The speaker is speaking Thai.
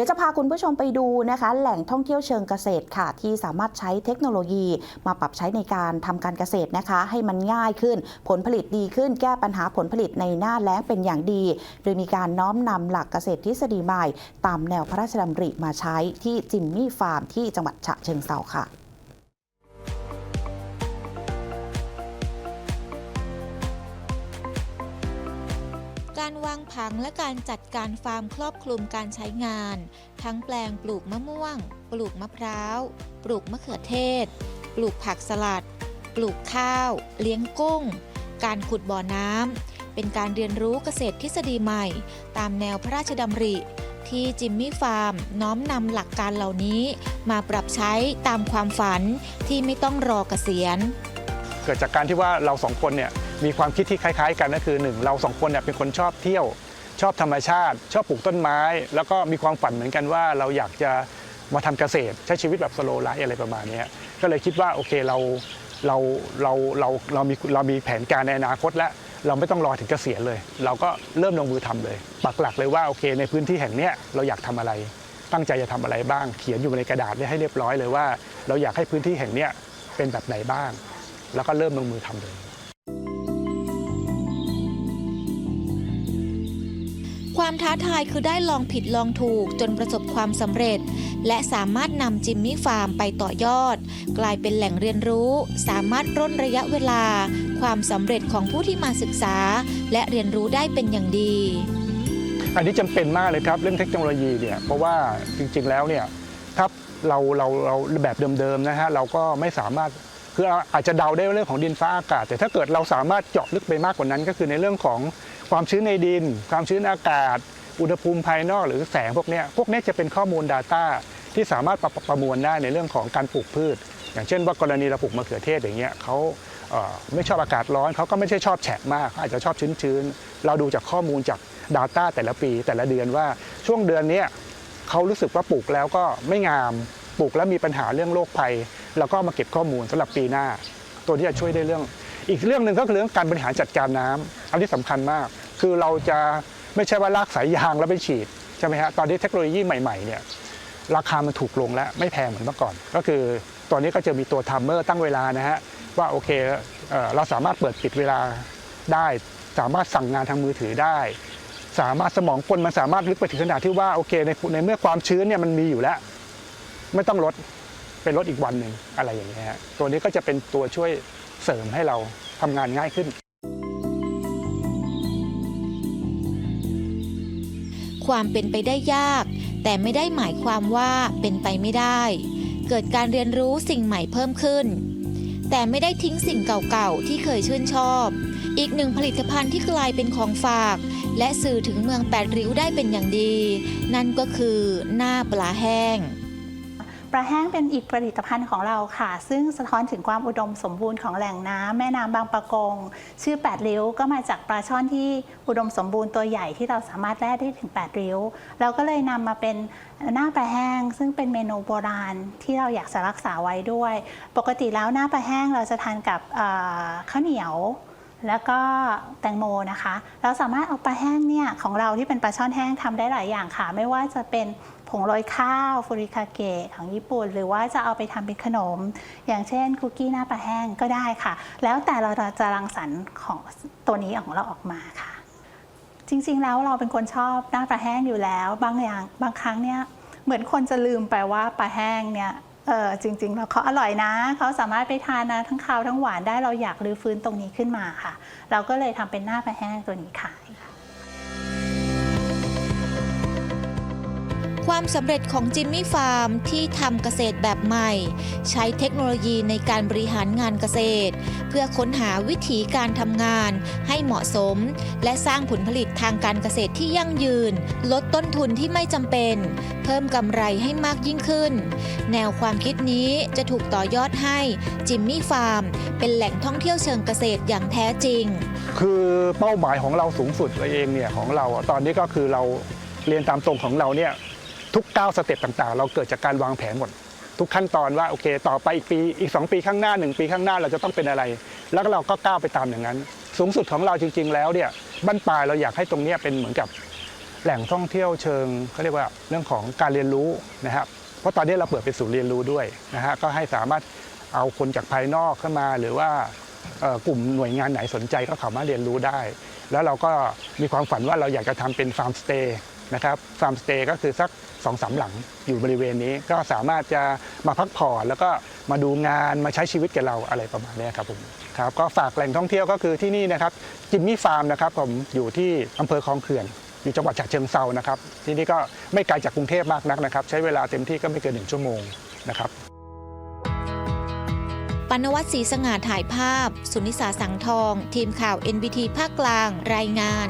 ดี๋ยวจะพาคุณผู้ชมไปดูนะคะ แหล่งท่องเที่ยวเชิงเกษตรค่ะ ที่สามารถใช้เทคโนโลยีมาปรับใช้ในการทำการเกษตรนะคะ ให้มันง่ายขึ้น ผลผลิตดีขึ้น แก้ปัญหาผลผลิตในหน้าแล้งเป็นอย่างดี โดยมีการน้อมนำหลักเกษตรทฤษฎีใหม่ ตามแนวพระราชดำริมาใช้ที่จิมมี่ฟาร์มที่จังหวัดฉะเชิงเซาค่ะ การวางผังและการจัดการฟาร์มครอบคลุมการใช้งาน ทั้งแปลงปลูกมะม่วง ปลูกมะพร้าว ปลูกมะเขือเทศ ปลูกผักสลัด ปลูกข้าว เลี้ยงกุ้ง การขุดบ่อน้ำ เป็นการเรียนรู้เกษตรทฤษฎีใหม่ ตามแนวพระราชดำริ ที่จิมมี่ฟาร์มน้อมนำหลักการเหล่านี้ มาปรับใช้ตามความฝันที่ไม่ต้องรอเกษียณ เกิดจากการที่ว่าเราสองคนเนี่ย มีความคิดที่คล้าย ๆ กันก็คือหนึ่งเราสองคนเนี่ยเป็นคนชอบเที่ยว ชอบธรรมชาติ ชอบปลูกต้นไม้ แล้วก็มีความฝันเหมือนกันว่าเราอยากจะมาทำเกษตร ใช้ชีวิตแบบสโลไลฟ์อะไรประมาณนี้ก็เลยคิดว่าโอเคเราเราเราเราเรามีเรามีแผนการในอนาคตแล้วเราไม่ต้องรอถึงเกษียณเลย เราก็เริ่มลงมือทำเลย ปักหลักเลยว่าโอเค ในพื้นที่แห่งนี้เราอยากทำอะไร ตั้งใจจะทำอะไรบ้าง เขียนอยู่ในกระดาษให้เรียบร้อยเลยว่า เราอยากให้พื้นที่แห่งนี้เป็นแบบไหนบ้าง แล้วก็เริ่มลงมือทำเลย ความท้าทายคือได้ลองผิดลองถูกจนประสบความสำเร็จ และสามารถนำจิมมี่ฟาร์มไปต่อยอด กลายเป็นแหล่งเรียนรู้ สามารถร่นระยะเวลา ความสำเร็จของผู้ที่มาศึกษา และเรียนรู้ได้เป็นอย่างดี อันนี้จำเป็นมากเลยครับเรื่องเทคโนโลยีเนี่ยเพราะว่าจริงๆแล้วเนี่ยถ้าเราเราเราแบบเดิมๆนะฮะเราก็ไม่สามารถคืออาจจะเดาได้เรื่องของดินฟ้าอากาศ แต่ถ้าเกิดเราสามารถเจาะลึกไปมากกว่านั้น ก็คือในเรื่องของ ความชื้นในดิน ความชื้นอากาศ อุณหภูมิภายนอกหรือแสงพวกนี้พวกนี้จะเป็นข้อมูล Data ที่สามารถประประมวลได้ในเรื่องของการปลูกพืช อย่างเช่นว่ากรณีเราปลูกมะเขือเทศอย่างเงี้ยเขาเไม่ชอบอากาศร้อนเขาก็ไม่ใช่ชอบแฉะมากเขาอาจจะชอบชื้นๆ เราดูจากข้อมูลจาก Data แต่ละปี แต่ละเดือนว่าช่วงเดือนนี้เขารู้สึกว่าปลูกแล้วก็ไม่งามปลูกแล้วมีปัญหาเรื่องโรคภัยเราก็มาเก็บข้อมูลสำหรับปีหน้า ตัวที่จะช่วยได้เรื่อง อีกเรื่องหนึ่งก็คือเรื่องการบริหารจัดการน้ำอันนี้สำคัญมาก คือเราจะไม่ใช่ว่าลากสายยางแล้วไปฉีดใช่ไหมฮะตอนนี้เทคโนโลยีใหม่ๆเนี่ยราคามันถูกลงแล้วไม่แพงเหมือนเมื่อก่อน ก็คือตอนนี้ก็จะมีตัวทัมเมอร์ตั้งเวลานะฮะว่าโอเคเเราสามารถเปิดปิดเวลาได้ สามารถสั่งงานทางมือถือได้ สามารถสมองคนมันสามารถลึกไปถึงขนาดที่ว่าโอเคในในเมื่อความชื้นเนี่ยมันมีอยู่แล้ว ไม่ต้องลดเป็นลดอีกวันหนึ่งอะไรอย่างเงี้ยฮะตัวนี้ก็จะเป็นตัวช่วยเสริมให้เราทำงานง่ายขึ้น ความเป็นไปได้ยาก แต่ไม่ได้หมายความว่าเป็นไปไม่ได้ เกิดการเรียนรู้สิ่งใหม่เพิ่มขึ้น แต่ไม่ได้ทิ้งสิ่งเก่าๆ ที่เคยชื่นชอบ อีกหนึ่งผลิตภัณฑ์ที่กลายเป็นของฝาก และสื่อถึงเมืองแปดริ้วได้เป็นอย่างดี นั่นก็คือหน้าปลาแห้ง ปลาแห้งเป็นอีกผลิตภัณฑ์ของเราค่ะ ซึ่งสะท้อนถึงความอุดมสมบูรณ์ของแหล่งน้ำแม่น้ำบางปะกง ชื่อ8ริ้วก็มาจากปลาช่อนที่อุดมสมบูรณ์ตัวใหญ่ที่เราสามารถแล่ได้ถึง8ริ้ว เราก็เลยนำมาเป็นหน้าปลาแห้ง ซึ่งเป็นเมนูโบราณที่เราอยากจะรักษาไว้ด้วย ปกติแล้วหน้าปลาแห้งเราจะทานกับข้าวเหนียวแล้วก็แตงโมนะคะ เราสามารถเอาปลาแห้งเนี่ยของเราที่เป็นปลาช่อนแห้งทำได้หลายอย่างค่ะ ไม่ว่าจะเป็น ผงโรยข้าวฟูริคาเกะของญี่ปุ่น หรือว่าจะเอาไปทำเป็นขนม อย่างเช่นคุกกี้หน้าปลาแห้งก็ได้ค่ะ แล้วแต่เราจะรังสรรค์ของตัวนี้ของเราออกมาค่ะ จริงๆแล้วเราเป็นคนชอบหน้าปลาแห้งอยู่แล้ว บางอย่างบางครั้งเนี่ยเหมือนคนจะลืมไปว่าปลาแห้งเนี่ยเออจริงๆแล้วเขาอร่อยนะ เขาสามารถไปทานนะทั้งคาวทั้งหวานได้เราอยากรื้อฟื้นตรงนี้ขึ้นมาค่ะ เราก็เลยทำเป็นหน้าปลาแห้งตัวนี้ขายค่ะ ความสำเร็จของจิมมี่ฟาร์มที่ทำเกษตรแบบใหม่ ใช้เทคโนโลยีในการบริหารงานเกษตร เพื่อค้นหาวิธีการทำงานให้เหมาะสม และสร้างผลผลิตทางการเกษตรที่ยั่งยืน ลดต้นทุนที่ไม่จำเป็น เพิ่มกำไรให้มากยิ่งขึ้น แนวความคิดนี้จะถูกต่อยอดให้จิมมี่ฟาร์มเป็นแหล่งท่องเที่ยวเชิงเกษตรอย่างแท้จริง คือเป้าหมายของเราสูงสุดเลยเองเนี่ยของเราตอนนี้ก็คือเราเรียนตามตรงของเราเนี่ย ทุกก้าวสเต็ปต่างๆ เราเกิดจากการวางแผนหมดทุกขั้นตอนว่าโอเค ต่อไปอีกปีอีก 2 ปีข้างหน้า 1 ปีข้างหน้าเราจะต้องเป็นอะไร แล้วเราก็ก้าวไปตามอย่างนั้น สูงสุดของเราจริง ๆ แล้วเนี่ยบั้นปลายเราอยากให้ตรงเนี้ยเป็นเหมือนกับแหล่งท่องเที่ยวเชิงเขาเรียกว่าเรื่องของการเรียนรู้นะครับ เพราะตอนนี้เราเปิดเป็นศูนย์เรียนรู้ด้วยนะฮะก็ให้สามารถเอาคนจากภายนอกเข้ามา หรือว่ากลุ่มหน่วยงานไหนสนใจก็เข้ามาเรียนรู้ได้ แล้วเราก็มีความฝันว่าเราอยากจะทำเป็นฟาร์มสเตย์นะครับฟาร์มสเตย์ก็คือสัก องสามหลังอยู่บริเวณนี้ ก็สามารถจะมาพักผ่อนแล้วก็มาดูงานมาใช้ชีวิตกับเราอะไรประมาณนี้ครับผมครับก็ฝากแหล่งท่องเที่ยวก็คือที่นี่นะครับจิมมี่ฟาร์มนะครับผมอยู่ที่อำเภอคลองเขื่อนอยู่จังหวัดฉะเชิงเซานะครับที่นี่ก็ไม่ไกลจากกรุงเทพมากนักนะครับ ใช้เวลาเต็มที่ก็ไม่เกินหนึ่งชั่วโมงนะครับปนวัตศรีสง่าถ่ายภาพ สุนิสาสังทอง ทีมข่าว NBT ภาคกลาง รายงาน